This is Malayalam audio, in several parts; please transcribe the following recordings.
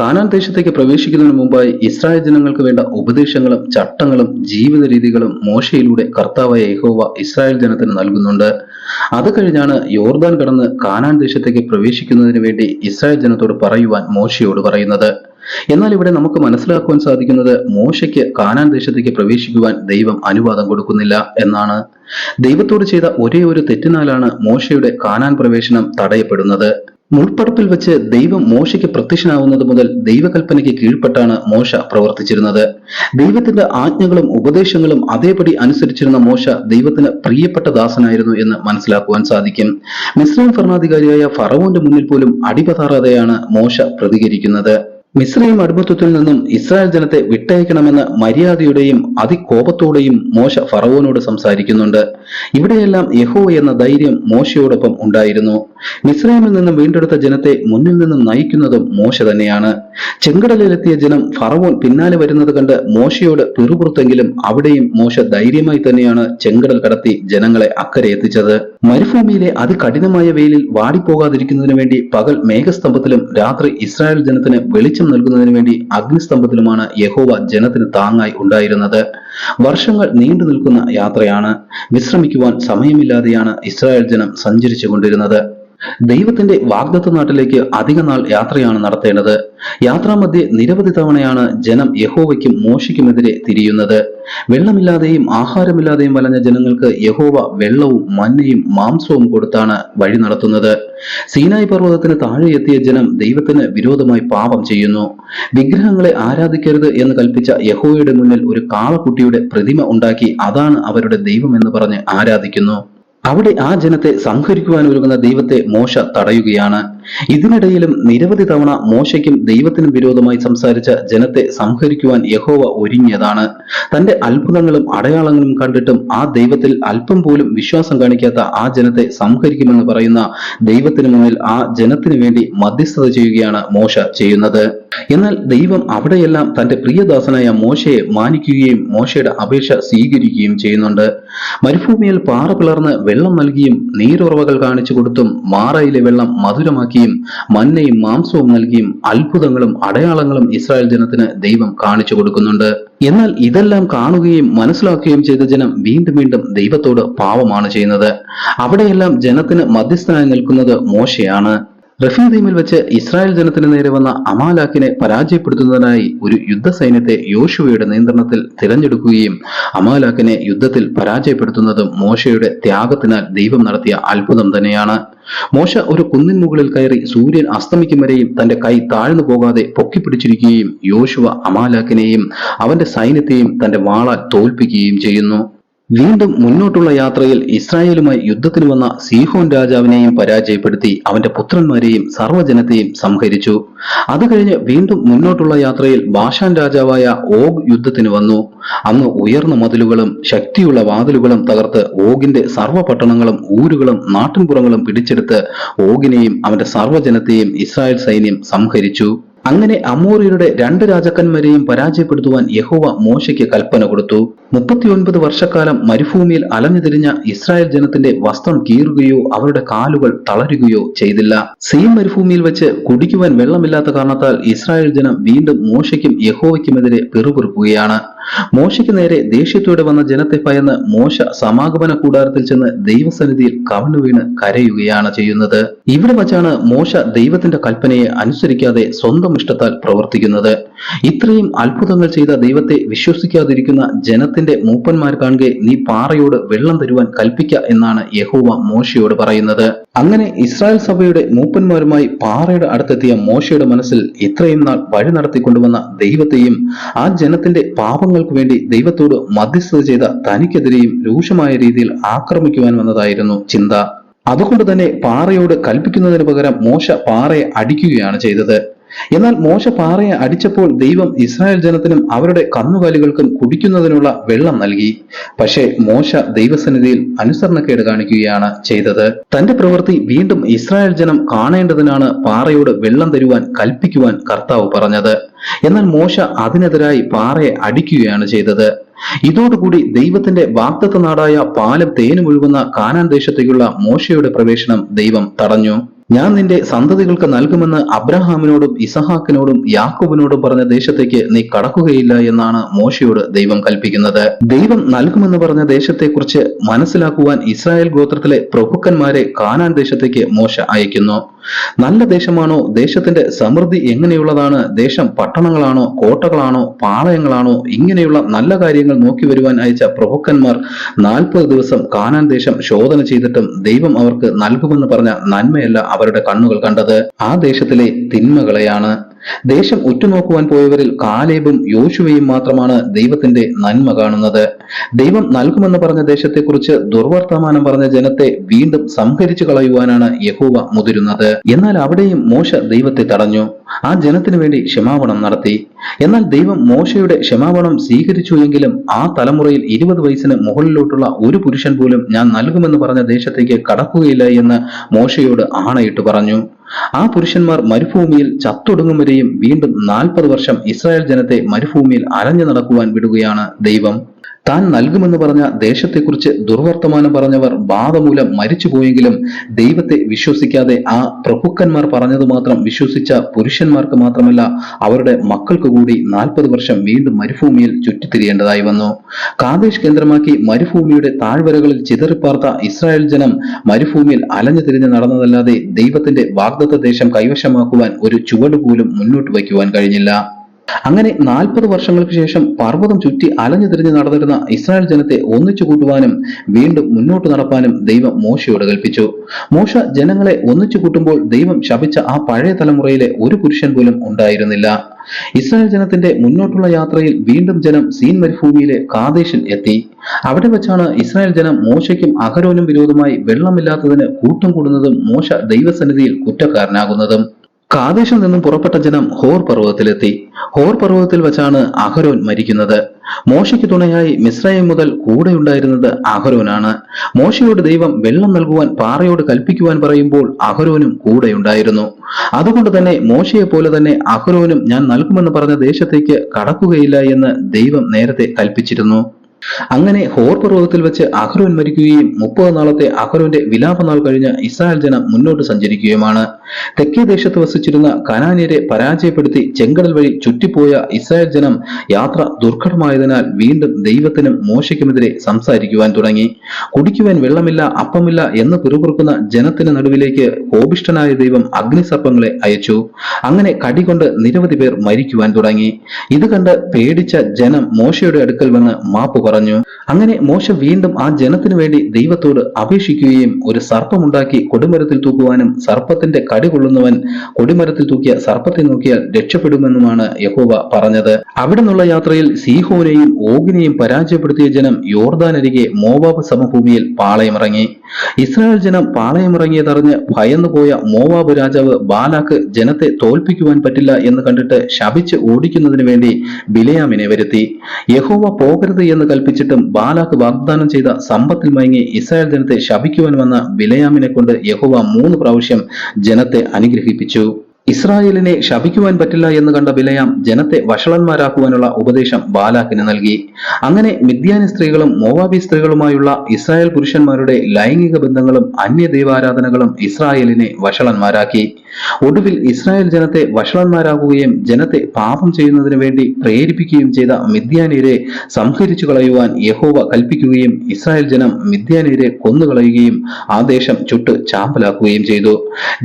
കാനാൻ ദേശത്തേക്ക് പ്രവേശിക്കുന്നതിന് മുമ്പായി ഇസ്രായേൽ ജനങ്ങൾക്ക് വേണ്ട ഉപദേശങ്ങളും ചട്ടങ്ങളും ജീവിത രീതികളും മോശയിലൂടെ കർത്താവായ യഹോവ ഇസ്രായേൽ ജനത്തിന് നൽകുന്നുണ്ട്. അത് കഴിഞ്ഞാണ് യോർദാൻ കടന്ന് കാനാൻ ദേശത്തേക്ക് പ്രവേശിക്കുന്നതിന് വേണ്ടി ഇസ്രായേൽ ജനത്തോട് പറയുവാൻ മോശയോട് പറയുന്നത്. എന്നാൽ ഇവിടെ നമുക്ക് മനസ്സിലാക്കുവാൻ സാധിക്കുന്നത് മോശയ്ക്ക് കാനാൻ ദേശത്തേക്ക് പ്രവേശിക്കുവാൻ ദൈവം അനുവാദം കൊടുക്കുന്നില്ല എന്നാണ്. ദൈവത്തോട് ചെയ്ത ഒരേ ഒരു തെറ്റിനാലാണ് മോശയുടെ കാനാൻ പ്രവേശനം തടയപ്പെടുന്നത്. മുൾപ്പടപ്പിൽ വെച്ച് ദൈവം മോശയ്ക്ക് പ്രത്യക്ഷനാവുന്നത് മുതൽ ദൈവകൽപ്പനയ്ക്ക് കീഴ്പ്പെട്ടാണ് മോശ പ്രവർത്തിച്ചിരുന്നത്. ദൈവത്തിന്റെ ആജ്ഞകളും ഉപദേശങ്ങളും അതേപടി അനുസരിച്ചിരുന്ന മോശ ദൈവത്തിന് പ്രിയപ്പെട്ട ദാസനായിരുന്നു എന്ന് മനസ്സിലാക്കുവാൻ സാധിക്കും. മിസ്ലിം ഭരണാധികാരിയായ ഫറവോന്റെ മുന്നിൽ പോലും അടിപതാറാതെയാണ് മോശ പ്രതികരിക്കുന്നത്. മിശ്രയും അടിമത്വത്തിൽ നിന്നും ഇസ്രായേൽ ജനത്തെ വിട്ടയക്കണമെന്ന് മര്യാദയുടെയും അതികോപത്തോടെയും മോശ ഫറവോനോട് സംസാരിക്കുന്നുണ്ട്. ഇവിടെയെല്ലാം യഹോ എന്ന ധൈര്യം മോശയോടൊപ്പം ഉണ്ടായിരുന്നു. മിസ്രൈമിൽ നിന്നും വീണ്ടെടുത്ത ജനത്തെ മുന്നിൽ നിന്നും നയിക്കുന്നതും മോശ തന്നെയാണ്. ചെങ്കടലിലെത്തിയ ജനം ഫറവോൻ പിന്നാലെ വരുന്നത് കണ്ട് മോശയോട് പിറുപുറത്തെങ്കിലും അവിടെയും മോശ ധൈര്യമായി തന്നെയാണ് ചെങ്കടൽ കടത്തി ജനങ്ങളെ അക്കരെ എത്തിച്ചത്. മരുഭൂമിയിലെ അതികഠിനമായ വെയിലിൽ വാടിപ്പോകാതിരിക്കുന്നതിന് വേണ്ടി പകൽ മേഘസ്തംഭത്തിലും രാത്രി ഇസ്രായേൽ ജനത്തിന് വെളിച്ചം നൽകുന്നതിനു വേണ്ടി അഗ്നിസ്തംഭത്തിലുമാണ് യഹോവ ജനത്തിന് താങ്ങായി ഉണ്ടായിരുന്നത്. വർഷങ്ങൾ നീണ്ടു നിൽക്കുന്ന യാത്രയാണ്. വിശ്രമിക്കുവാൻ സമയമില്ലാതെയാണ് ഇസ്രായേൽ ജനം സഞ്ചരിച്ചു കൊണ്ടിരുന്നത്. ദൈവത്തിന്റെ വാഗ്ദത്ത നാട്ടിലേക്ക് അധിക നാൾ യാത്രയാണ് നടത്തേണ്ടത്. യാത്രാമധ്യേ നിരവധി തവണയാണ് ജനം യഹോവയ്ക്കും മോശയ്ക്കുമെതിരെ തിരിയുന്നത്. വെള്ളമില്ലാതെയും ആഹാരമില്ലാതെയും വലഞ്ഞ ജനങ്ങൾക്ക് യഹോവ വെള്ളവും മഞ്ഞയും മാംസവും കൊടുത്താണ് വഴി നടത്തുന്നത്. സീനായി പർവതത്തിന് താഴെ എത്തിയ ജനം ദൈവത്തിന് വിരോധമായി പാപം ചെയ്യുന്നു. വിഗ്രഹങ്ങളെ ആരാധിക്കരുത് എന്ന് കൽപ്പിച്ച യഹോയുടെ മുന്നിൽ ഒരു കാളക്കുട്ടിയുടെ പ്രതിമ ഉണ്ടാക്കി അതാണ് അവരുടെ ദൈവം എന്ന് പറഞ്ഞ് ആരാധിക്കുന്നു. അവിടെ ആ ജനത്തെ സംഹരിക്കുവാൻ ഒരുങ്ങുന്ന ദൈവത്തെ മോശ തടയുകയാണ് ഇതിനിടയിലും നിരവധി തവണ മോശയ്ക്കും ദൈവത്തിനും വിരോധമായി സംസാരിച്ച ജനത്തെ സംഹരിക്കുവാൻ യഹോവ ഒരുങ്ങിയതാണ്. തന്റെ അത്ഭുതങ്ങളും അടയാളങ്ങളും കണ്ടിട്ടും ആ ദൈവത്തിൽ അല്പം പോലും വിശ്വാസം കാണിക്കാത്ത ആ ജനത്തെ സംഹരിക്കുമെന്ന് പറയുന്ന ദൈവത്തിന് മുന്നിൽ ആ ജനത്തിനു വേണ്ടി മധ്യസ്ഥത ചെയ്യുകയാണ് മോശ ചെയ്യുന്നത്. എന്നാൽ ദൈവം അവിടെയെല്ലാം തന്റെ പ്രിയദാസനായ മോശയെ മാനിക്കുകയും മോശയുടെ അപേക്ഷ സ്വീകരിക്കുകയും ചെയ്യുന്നുണ്ട്. മരുഭൂമിയിൽ പാറ പിളർന്ന് വെള്ളം നൽകിയും നീരുറവകൾ കാണിച്ചു കൊടുത്തും മാറയിലെ വെള്ളം മധുരമാക്കിയും മന്നയും മാംസവും നൽകിയും അത്ഭുതങ്ങളും അടയാളങ്ങളും ഇസ്രായേൽ ജനത്തിന് ദൈവം കാണിച്ചു കൊടുക്കുന്നുണ്ട്. എന്നാൽ ഇതെല്ലാം കാണുകയും മനസ്സിലാക്കുകയും ചെയ്ത ജനം വീണ്ടും വീണ്ടും ദൈവത്തോട് പാവമാണ് ചെയ്യുന്നത്. അവിടെയെല്ലാം ജനത്തിന് മധ്യസ്ഥനായി നിൽക്കുന്നത് മോശയാണ്. റഫീദീമിൽ വെച്ച് ഇസ്രായേൽ ജനത്തിന് നേരെ വന്ന അമാലാക്കിനെ പരാജയപ്പെടുത്തുന്നതിനായി ഒരു യുദ്ധസൈന്യത്തെ യോശുവയുടെ നിയന്ത്രണത്തിൽ തിരഞ്ഞെടുക്കുകയും അമാലാക്കിനെ യുദ്ധത്തിൽ പരാജയപ്പെടുത്തുന്നതും മോശയുടെ ത്യാഗത്തിനാൽ ദൈവം നടത്തിയ അത്ഭുതം തന്നെയാണ്. മോശ ഒരു കുന്നിൻ മുകളിൽ കയറി സൂര്യൻ അസ്തമിക്കും വരെയും തന്റെ കൈ താഴ്ന്നു പോകാതെ പൊക്കിപ്പിടിച്ചിരിക്കുകയും യോശുവ അമാലാക്കിനെയും അവന്റെ സൈന്യത്തെയും തന്റെ വാളാൽ തോൽപ്പിക്കുകയും ചെയ്യുന്നു. വീണ്ടും മുന്നോട്ടുള്ള യാത്രയിൽ ഇസ്രായേലുമായി യുദ്ധത്തിന് വന്ന സീഹോൻ രാജാവിനെയും പരാജയപ്പെടുത്തി അവന്റെ പുത്രന്മാരെയും സർവജനത്തെയും സംഹരിച്ചു. അത് കഴിഞ്ഞ് വീണ്ടും മുന്നോട്ടുള്ള യാത്രയിൽ ബാഷാൻ രാജാവായ ഓഗ് യുദ്ധത്തിന് വന്നു. അന്ന് ഉയർന്ന മതിലുകളും ശക്തിയുള്ള വാതിലുകളും തകർത്ത് ഓഗിന്റെ സർവ പട്ടണങ്ങളും ഊരുകളും നാട്ടിൻപുറങ്ങളും പിടിച്ചെടുത്ത് ഓഗിനെയും അവന്റെ സർവജനത്തെയും ഇസ്രായേൽ സൈന്യം സംഹരിച്ചു. അങ്ങനെ അമോറിയരുടെ രണ്ട് രാജാക്കന്മാരെയും പരാജയപ്പെടുത്തുവാൻ യഹോവ മോശയ്ക്ക് കൽപ്പന കൊടുത്തു. മുപ്പത്തിയൊൻപത് വർഷക്കാലം മരുഭൂമിയിൽ അലഞ്ഞു തിരിഞ്ഞ ഇസ്രായേൽ ജനത്തിന്റെ വസ്ത്രം കീറുകയോ അവരുടെ കാലുകൾ തളരുകയോ ചെയ്തില്ല. സെയിം മരുഭൂമിയിൽ വെച്ച് കുടിക്കുവാൻ വെള്ളമില്ലാത്ത കാരണത്താൽ ഇസ്രായേൽ ജനം വീണ്ടും മോശയ്ക്കും യഹോവയ്ക്കുമെതിരെ പിറുപിറുക്കുകയാണ്. മോശയ്ക്ക് നേരെ ദേഷ്യത്തോടെ വന്ന ജനത്തെ ഭയന്ന് മോശ സമാഗമന കൂടാരത്തിൽ ചെന്ന് ദൈവസന്നിധിയിൽ കവണ്ണു വീണ് കരയുകയാണ് ചെയ്യുന്നത്. ഇവിടെ വച്ചാണ് മോശ ദൈവത്തിന്റെ കൽപ്പനയെ അനുസരിക്കാതെ സ്വന്തം ഇഷ്ടത്താൽ പ്രവർത്തിക്കുന്നത്. ഇത്രയും അത്ഭുതങ്ങൾ ചെയ്ത ദൈവത്തെ വിശ്വസിക്കാതിരിക്കുന്ന ജനത്തിന്റെ മൂപ്പന്മാർ കാണുകെ നീ പാറയോട് വെള്ളം തരുവാൻ കൽപ്പിക്ക എന്നാണ് യഹോവ മോശയോട് പറയുന്നത്. അങ്ങനെ ഇസ്രായേൽ സഭയുടെ മൂപ്പന്മാരുമായി പാറയുടെ അടുത്തെത്തിയ മോശയുടെ മനസ്സിൽ ഇത്രയും നാൾ വഴി നടത്തിക്കൊണ്ടുവന്ന ദൈവത്തെയും ആ ജനത്തിന്റെ പാപങ്ങൾക്ക് വേണ്ടി ദൈവത്തോട് മധ്യസ്ഥത ചെയ്ത തനിക്കെതിരെയും രൂക്ഷമായ രീതിയിൽ ആക്രമിക്കുവാൻ വന്നതായിരുന്നു ചിന്ത. അതുകൊണ്ട് തന്നെ പാറയോട് കൽപ്പിക്കുന്നതിന് പകരം മോശ പാറയെ അടിക്കുകയാണ് ചെയ്തത്. എന്നാൽ മോശ പാറയെ അടിച്ചപ്പോൾ ദൈവം ഇസ്രായേൽ ജനത്തിനും അവരുടെ കന്നുകാലികൾക്കും കുടിക്കുന്നതിനുള്ള വെള്ളം നൽകി. പക്ഷേ മോശ ദൈവസന്നിധിയിൽ അനുസരണക്കേട് കാണിക്കുകയാണ് ചെയ്തത്. തന്റെ പ്രവൃത്തി വീണ്ടും ഇസ്രായേൽ ജനം കാണേണ്ടതിനാണ് പാറയോട് വെള്ളം തരുവാൻ കൽപ്പിക്കുവാൻ കർത്താവ് പറഞ്ഞത്. എന്നാൽ മോശ അതിനെതിരായി പാറയെ അടിക്കുകയാണ് ചെയ്തത്. ഇതോടുകൂടി ദൈവത്തിന്റെ വാക്തത്വ നാടായ പാലം തേനും ഒഴുകുന്ന കാനാൻ ദേശത്തേക്കുള്ള മോശയുടെ പ്രവേശനം ദൈവം തടഞ്ഞു. ഞാൻ നിന്റെ സന്തതികൾക്ക് നൽകുമെന്ന് അബ്രഹാമിനോടും ഇസഹാക്കിനോടും യാക്കോബിനോടും പറഞ്ഞ ദേശത്തേക്ക് നീ കടക്കുകയില്ല എന്നാണ് മോശയോട് ദൈവം കൽപ്പിക്കുന്നത്. ദൈവം നൽകുമെന്ന് പറഞ്ഞ ദേശത്തെക്കുറിച്ച് മനസ്സിലാക്കുവാൻ ഇസ്രായേൽ ഗോത്രത്തിലെ പ്രഭുക്കന്മാരെ കാനാൻ ദേശത്തേക്ക് മോശ അയക്കുന്നു. നല്ല ദേശമാണോ? ദേശത്തിന്റെ സമൃദ്ധി എങ്ങനെയുള്ളതാണ്? ദേശം പട്ടണങ്ങളാണോ? കോട്ടകളാണോ? പാളയങ്ങളാണോ? ഇങ്ങനെയുള്ള നല്ല കാര്യങ്ങൾ നോക്കി വരുവാൻ അയച്ച പ്രഭുക്കന്മാർ നാൽപ്പത് ദിവസം കാനാൻ ദേശം ശോധന ചെയ്തിട്ടും ദൈവം അവർക്ക് നൽകുമെന്ന് പറഞ്ഞ നന്മയല്ല അവരുടെ കണ്ണുകൾ കണ്ടത് ആ ദേശത്തിലെ തിന്മകളെയാണ് ദേശം ഉറ്റുനോക്കുവാൻ പോയവരിൽ കാലേബും യോശുവയും മാത്രമാണ് ദൈവത്തിന്റെ നന്മ കാണുന്നത്. ദൈവം നൽകുമെന്ന് പറഞ്ഞ ദേശത്തെക്കുറിച്ച് ദുർവർത്തമാനം പറഞ്ഞ ജനത്തെ വീണ്ടും സംഹരിച്ചു കളയുവാനാണ് യഹൂവ മുതിരുന്നത്. എന്നാൽ അവിടെയും മോശ ദൈവത്തെ തടഞ്ഞു. ആ ജനത്തിനു വേണ്ടി ക്ഷമാപണം നടത്തി. എന്നാൽ ദൈവം മോശയുടെ ക്ഷമാപണം സ്വീകരിച്ചു എങ്കിലും ആ തലമുറയിൽ ഇരുപത് വയസ്സിന് മുകളിലോട്ടുള്ള ഒരു പുരുഷൻ പോലും ഞാൻ നൽകുമെന്ന് പറഞ്ഞ ദേശത്തേക്ക് കടക്കുകയില്ല എന്ന് മോശയോട് ആണയിട്ട് പറഞ്ഞു. ആ പുരുഷന്മാർ മരുഭൂമിയിൽ ചത്തൊടുങ്ങും വരെയും വീണ്ടും നാൽപ്പത് വർഷം ഇസ്രായേൽ ജനത്തെ മരുഭൂമിയിൽ അലഞ്ഞു നടക്കുവാൻ വിടുകയാണ് ദൈവം. താൻ നൽകുമെന്ന് പറഞ്ഞ ദേശത്തെക്കുറിച്ച് ദുർവർത്തമാനം പറഞ്ഞവർ ബാധമൂലം മരിച്ചുപോയെങ്കിലും ദൈവത്തെ വിശ്വസിക്കാതെ ആ പ്രഭുക്കന്മാർ പറഞ്ഞത് മാത്രം വിശ്വസിച്ച പുരുഷന്മാർക്ക് മാത്രമല്ല അവരുടെ മക്കൾക്ക് കൂടി നാൽപ്പത് വർഷം വീണ്ടും മരുഭൂമിയിൽ ചുറ്റിത്തിരിയേണ്ടതായി വന്നു. കാതേഷ് കേന്ദ്രമാക്കി മരുഭൂമിയുടെ താഴ്വരകളിൽ ചിതറിപ്പാർത്ത ഇസ്രായേൽ ജനം മരുഭൂമിയിൽ അലഞ്ഞു തിരിഞ്ഞ് നടന്നതല്ലാതെ ദൈവത്തിന്റെ വാഗ്ദത്ത ദേശം കൈവശമാക്കുവാൻ ഒരു ചുവട് പോലും മുന്നോട്ട് വയ്ക്കുവാൻ കഴിഞ്ഞില്ല. അങ്ങനെ നാൽപ്പത് വർഷങ്ങൾക്ക് ശേഷം പർവതം ചുറ്റി അലഞ്ഞു തിരിഞ്ഞ് നടന്നിരുന്ന ഇസ്രായേൽ ജനത്തെ ഒന്നിച്ചു കൂട്ടുവാനും വീണ്ടും മുന്നോട്ട് നടപ്പാനും ദൈവം മോശയോട് കൽപ്പിച്ചു. മോശ ജനങ്ങളെ ഒന്നിച്ചു കൂട്ടുമ്പോൾ ദൈവം ശപിച്ച ആ പഴയ തലമുറയിലെ ഒരു പുരുഷൻ പോലും ഉണ്ടായിരുന്നില്ല. ഇസ്രായേൽ ജനത്തിന്റെ മുന്നോട്ടുള്ള യാത്രയിൽ വീണ്ടും ജനം സീൻ മരുഭൂമിയിലെ കാദേശിൽ എത്തി. അവിടെ വെച്ചാണ് ഇസ്രായേൽ ജനം മോശയ്ക്കും അഹരോനും വിരോധമായി വെള്ളമില്ലാത്തതിന് കൂട്ടം കൂടുന്നതും മോശ ദൈവസന്നിധിയിൽ കുറ്റക്കാരനാകുന്നതും. കാദേശിൽ നിന്നും പുറപ്പെട്ട ജനം ഹോർ പർവതത്തിലെത്തി. ഹോർ പർവതത്തിൽ വെച്ചാണ് അഹരോൻ മരിക്കുന്നത്. മോശയ്ക്ക് തുണയായി മിസ്രൈം മുതൽ കൂടെയുണ്ടായിരുന്നത് അഹരോനാണ്. മോശയോട് ദൈവം വെള്ളം നൽകുവാൻ പാറയോട് കൽപ്പിക്കുവാൻ പറയുമ്പോൾ അഹരോനും കൂടെയുണ്ടായിരുന്നു. അതുകൊണ്ട് തന്നെ മോശയെ പോലെ തന്നെ അഹരോനും ഞാൻ നൽകുമെന്ന് പറഞ്ഞ ദേശത്തേക്ക് കടക്കുകയില്ല എന്ന് ദൈവം നേരത്തെ കൽപ്പിച്ചിരുന്നു. അങ്ങനെ ഹോർ പർവതത്തിൽ വെച്ച് അഹ്റോൻ മരിക്കുകയും മുപ്പത് നാളത്തെ അഹ്റോന്റെ വിലാപനാൾ കഴിഞ്ഞ് ഇസ്രായേൽ ജനം മുന്നോട്ട് സഞ്ചരിക്കുകയുമാണ്. തെക്കേ ദേശത്ത് വസിച്ചിരുന്ന കനാനിയരെ പരാജയപ്പെടുത്തി ചെങ്കടൽ വഴി ചുറ്റിപ്പോയ ഇസ്രായേൽ ജനം യാത്ര ദുർഘടമായതിനാൽ വീണ്ടും ദൈവത്തിനും മോശയ്ക്കുമെതിരെ സംസാരിക്കുവാൻ തുടങ്ങി. കുടിക്കുവാൻ വെള്ളമില്ല അപ്പമില്ല എന്ന് പിറുപിറുക്കുന്ന ജനത്തിന് നടുവിലേക്ക് കോപിഷ്ഠനായ ദൈവം അഗ്നിസർപ്പങ്ങളെ അയച്ചു. അങ്ങനെ കടികൊണ്ട് നിരവധി പേർ മരിക്കുവാൻ തുടങ്ങി. ഇത് കണ്ട് പേടിച്ച ജനം മോശയുടെ അടുക്കൽ വന്ന് മാപ്പ് പറഞ്ഞു. അങ്ങനെ മോശ വീണ്ടും ആ ജനത്തിനു വേണ്ടി ദൈവത്തോട് അപേക്ഷിക്കുകയും ഒരു സർപ്പമുണ്ടാക്കി കൊടുമരത്തിൽ തൂക്കുവാനും സർപ്പത്തിന്റെ കടി കൊള്ളുന്നവൻ കൊടിമരത്തിൽ തൂക്കിയ സർപ്പത്തെ നോക്കിയാൽ രക്ഷപ്പെടുമെന്നുമാണ് യഹോവ പറഞ്ഞത്. അവിടെ നിന്നുള്ള യാത്രയിൽ സീഹോനെയും ഓഗിനെയും പരാജയപ്പെടുത്തിയ ജനം യോർദാനരികെ മോവാബ് സമഭൂമിയിൽ പാളയമിറങ്ങി. ഇസ്രായേൽ ജനം പാളയമിറങ്ങിയതറിഞ്ഞ് ഭയന്നുപോയ മോവാബ് രാജാവ് ബാലാക്ക് ജനത്തെ തോൽപ്പിക്കുവാൻ പറ്റില്ല എന്ന് കണ്ടിട്ട് ശപിച്ച് ഓടിക്കുന്നതിന് വേണ്ടി ബിലയാമിനെ വരുത്തി. യഹോവ പോകരുത് എന്ന് കൽപ്പിച്ചിട്ടും ബാലാക്ക് വാഗ്ദാനം ചെയ്ത സമ്പത്തിൽ മയങ്ങി ഇസ്രായേൽ ജനത്തെ ശപിക്കുവാൻ വന്ന ബിലയാമിനെ കൊണ്ട് യഹോവ മൂന്ന് പ്രാവശ്യം ജനത്തെ അനുഗ്രഹിപ്പിച്ചു. ഇസ്രായേലിനെ ശപിക്കുവാൻ പറ്റില്ല എന്ന് കണ്ട ബിലയാം ജനത്തെ വഷളന്മാരാക്കുവാനുള്ള ഉപദേശം ബാലാക്കിന് നൽകി. അങ്ങനെ മിഥ്യാനി സ്ത്രീകളും മോവാബി സ്ത്രീകളുമായുള്ള ഇസ്രായേൽ പുരുഷന്മാരുടെ ലൈംഗിക ബന്ധങ്ങളും അന്യ ദൈവാരാധനകളും ഇസ്രായേലിനെ വഷളന്മാരാക്കി. ഒടുവിൽ ഇസ്രായേൽ ജനത്തെ വഷളന്മാരാകുകയും ജനത്തെ പാപം ചെയ്യുന്നതിന് വേണ്ടി പ്രേരിപ്പിക്കുകയും ചെയ്ത മിഥ്യാനീരെ സംഹരിച്ചു കളയുവാൻ യഹോവ കൽപ്പിക്കുകയും ഇസ്രായേൽ ജനം മിഥ്യാനീരെ കൊന്നുകളയുകയും ആ ദേശം ചുട്ട് ചാമ്പലാക്കുകയും ചെയ്തു.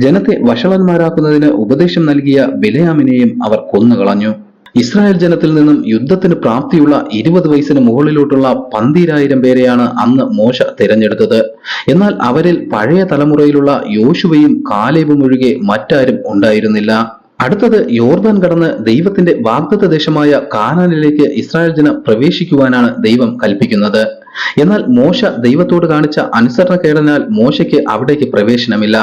ജനത്തെ വഷളന്മാരാക്കുന്നതിന് ഉപദേശം നൽകിയ ബിലയാമിനെയും അവർ കൊന്നുകളഞ്ഞു. ഇസ്രായേൽ ജനത്തിൽ നിന്നും യുദ്ധത്തിന് പ്രാപ്തിയുള്ള ഇരുപത് വയസ്സിന് മുകളിലോട്ടുള്ള പന്തിരായിരം പേരെയാണ് അന്ന് മോശ തിരഞ്ഞെടുത്തത്. എന്നാൽ അവരിൽ പഴയ തലമുറയിലുള്ള യോശുവയും കാലേബും ഒഴികെ മറ്റാരും ഉണ്ടായിരുന്നില്ല. അടുത്തത് യോർദാൻ കടന്ന് ദൈവത്തിന്റെ വാഗ്ദത്ത ദേശമായ കാനാനിലേക്ക് ഇസ്രായേൽ ജനം പ്രവേശിക്കുവാനാണ് ദൈവം കൽപ്പിക്കുന്നത്. എന്നാൽ മോശ ദൈവത്തോട് കാണിച്ച അനുസരണക്കേടനാൽ മോശയ്ക്ക് അവിടേക്ക് പ്രവേശനമില്ല.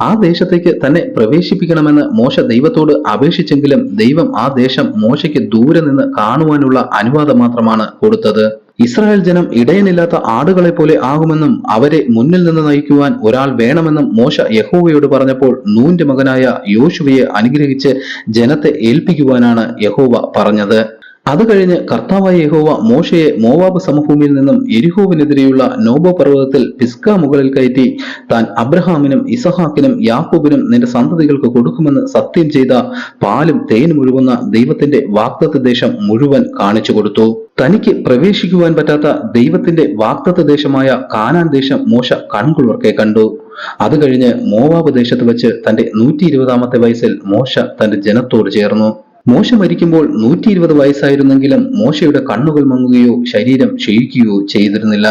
ആ ദേശത്തേക്ക് തന്നെ പ്രവേശിപ്പിക്കണമെന്ന് മോശ ദൈവത്തോട് അപേക്ഷിച്ചെങ്കിലും ദൈവം ആ ദേശം മോശയ്ക്ക് ദൂരെ നിന്ന് കാണുവാനുള്ള അനുവാദം മാത്രമാണ് കൊടുത്തത്. ഇസ്രായേൽ ജനം ഇടയനില്ലാത്ത ആടുകളെ പോലെ ആകുമെന്നും അവരെ മുന്നിൽ നിന്ന് നയിക്കുവാൻ ഒരാൾ വേണമെന്നും മോശ യഹോവയോട് പറഞ്ഞപ്പോൾ നൂന്റെ മകനായ യോശുവയെ അനുഗ്രഹിച്ച് ജനത്തെ ഏൽപ്പിക്കുവാനാണ് യഹോവ പറഞ്ഞത്. അത് കഴിഞ്ഞ് കർത്താവായ യഹോവ മോശയെ മോവാബ് സമഭൂമിയിൽ നിന്നും എരിഹോവിനെതിരെയുള്ള നോബോ പർവതത്തിൽ പിസ്ക മുകളിൽ കയറ്റി താൻ അബ്രഹാമിനും ഇസഹാക്കിനും യാക്കൂബിനും നിന്റെ സന്തതികൾക്ക് കൊടുക്കുമെന്ന് സത്യം ചെയ്ത പാലും തേനും ഒഴുകുന്ന ദൈവത്തിന്റെ വാക്തത്വ ദേശം മുഴുവൻ കാണിച്ചു കൊടുത്തു തനിക്ക് പ്രവേശിക്കുവാൻ പറ്റാത്ത ദൈവത്തിന്റെ വാക്തത്വ ദേശമായ കാനാൻ ദേശം മോശ കൺകുളിർക്കെ കണ്ടു. അത് കഴിഞ്ഞ് മോവാബ് ദേശത്ത് വെച്ച് തന്റെ നൂറ്റി ഇരുപതാമത്തെ വയസ്സിൽ മോശ തന്റെ ജനത്തോട് ചേർന്നു. മോശ മരിക്കുമ്പോൾ നൂറ്റി ഇരുപത് വയസ്സായിരുന്നെങ്കിലും മോശയുടെ കണ്ണുകൾ മങ്ങുകയോ ശരീരം ക്ഷയിക്കുകയോ ചെയ്തിരുന്നില്ല.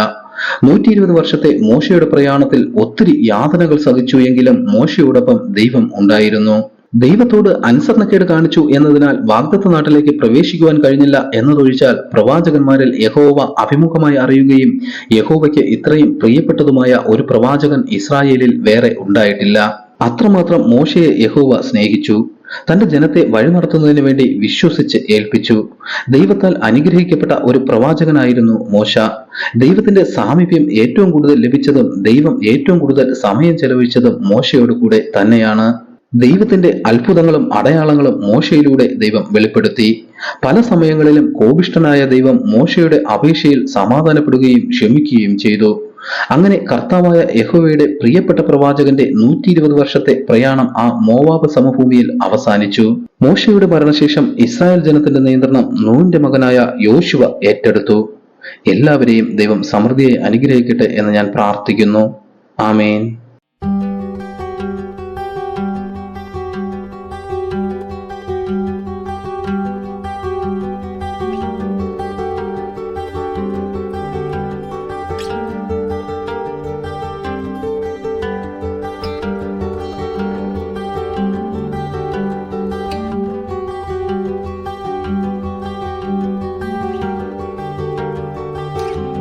നൂറ്റി ഇരുപത് വർഷത്തെ മോശയുടെ പ്രയാണത്തിൽ ഒത്തിരി യാതനകൾ സഹിച്ചു എങ്കിലും മോശയോടൊപ്പം ദൈവം ഉണ്ടായിരുന്നു. ദൈവത്തോട് അനുസരണക്കേട് കാണിച്ചു എന്നതിനാൽ വാഗ്ദത്ത നാട്ടിലേക്ക് പ്രവേശിക്കുവാൻ കഴിഞ്ഞില്ല എന്നതൊഴിച്ചാൽ പ്രവാചകന്മാരിൽ യഹോവ അഭിമുഖമായി അറിയുകയും യഹോവയ്ക്ക് ഇത്രയും പ്രിയപ്പെട്ടതുമായ ഒരു പ്രവാചകൻ ഇസ്രായേലിൽ വേറെ ഉണ്ടായിട്ടില്ല. അത്രമാത്രം മോശയെ യഹോവ സ്നേഹിച്ചു. തന്റെ ജനത്തെ വഴി നടത്തുന്നതിന് വേണ്ടി വിശ്വസിച്ച് ഏൽപ്പിച്ചു. ദൈവത്താൽ അനുഗ്രഹിക്കപ്പെട്ട ഒരു പ്രവാചകനായിരുന്നു മോശ. ദൈവത്തിന്റെ സാമീപ്യം ഏറ്റവും കൂടുതൽ ലഭിച്ചതും ദൈവം ഏറ്റവും കൂടുതൽ സമയം ചെലവഴിച്ചതും മോശയോട് കൂടെ തന്നെയാണ്. ദൈവത്തിന്റെ അത്ഭുതങ്ങളും അടയാളങ്ങളും മോശയിലൂടെ ദൈവം വെളിപ്പെടുത്തി. പല സമയങ്ങളിലും കോപിഷ്ടനായ ദൈവം മോശയുടെ അപേക്ഷയിൽ സമാധാനപ്പെടുകയും ക്ഷമിക്കുകയും ചെയ്തു. അങ്ങനെ കർത്താവായ യഹോവയുടെ പ്രിയപ്പെട്ട പ്രവാചകന്റെ നൂറ്റി ഇരുപത് വർഷത്തെ പ്രയാണം ആ മോവാബ് സമഭൂമിയിൽ അവസാനിച്ചു. മോശയുടെ മരണശേഷം ഇസ്രായേൽ ജനത്തിന്റെ നിയന്ത്രണം നൂന്റെ മകനായ യോശുവ ഏറ്റെടുത്തു. എല്ലാവരെയും ദൈവം സമൃദ്ധിയെ അനുഗ്രഹിക്കട്ടെ എന്ന് ഞാൻ പ്രാർത്ഥിക്കുന്നു. ആമേൻ.